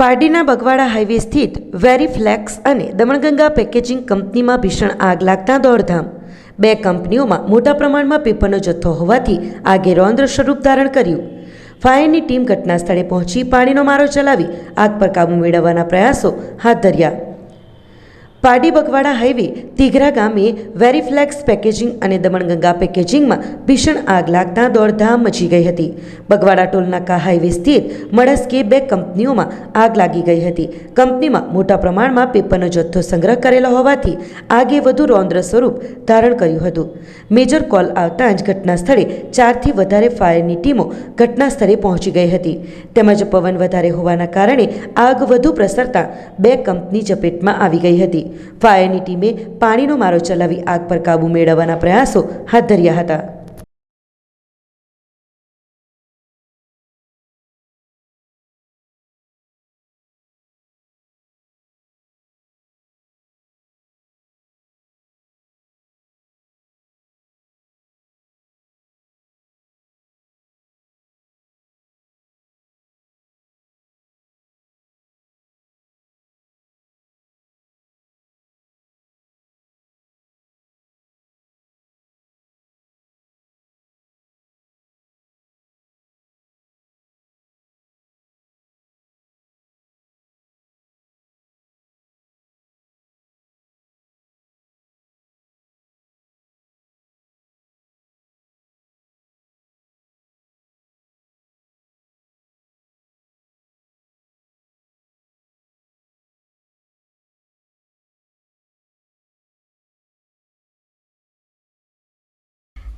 પારડીના Bagwada highway સ્થિત વેરીફ્લેક્સ અને Damanganga packaging કંપનીમાં ભીષણ આગ લાગતા દોડધામ. બે કંપનીઓમાં મોટા પ્રમાણમાં પેપરનો જથ્થો હોવાથી આગે રૌદ્ર સ્વરૂપ ધારણ કર્યું. ફાયરની ટીમ ઘટના સ્થળે પહોંચી પાણીનો મારો ચલાવી આગ પર કાબૂ મેળવવાના પ્રયાસો હાથ ધર્યા. પારડી બગવાડા હાઈવે તીઘરા ગામે વેરીફ્લેક્સ પેકેજિંગ અને દમણગંગા પેકેજિંગમાં ભીષણ આગ લાગતા દોડધામ મચી ગઈ હતી. બગવાડા ટોલનાકા હાઈવે સ્થિત મળસ્કે બે કંપનીઓમાં આગ લાગી ગઈ હતી. કંપનીમાં મોટા પ્રમાણમાં પેપરનો જથ્થો સંગ્રહ કરેલો હોવાથી આગે વધુ રૌદ્ર સ્વરૂપ ધારણ કર્યું હતું. મેજર કોલ આવતા જ ઘટના સ્થળે ચારથી વધારે ફાયરની ટીમો ઘટના સ્થળે પહોંચી ગઈ હતી. તેમજ પવન વધારે હોવાના કારણે આગ વધુ પ્રસરતા બે કંપની ચપેટમાં આવી ગઈ હતી. ફાયરની ટીમે પાણીનો મારો ચલાવી આગ પર કાબૂ મેળવવાના પ્રયાસો હાથ ધર્યા હતા.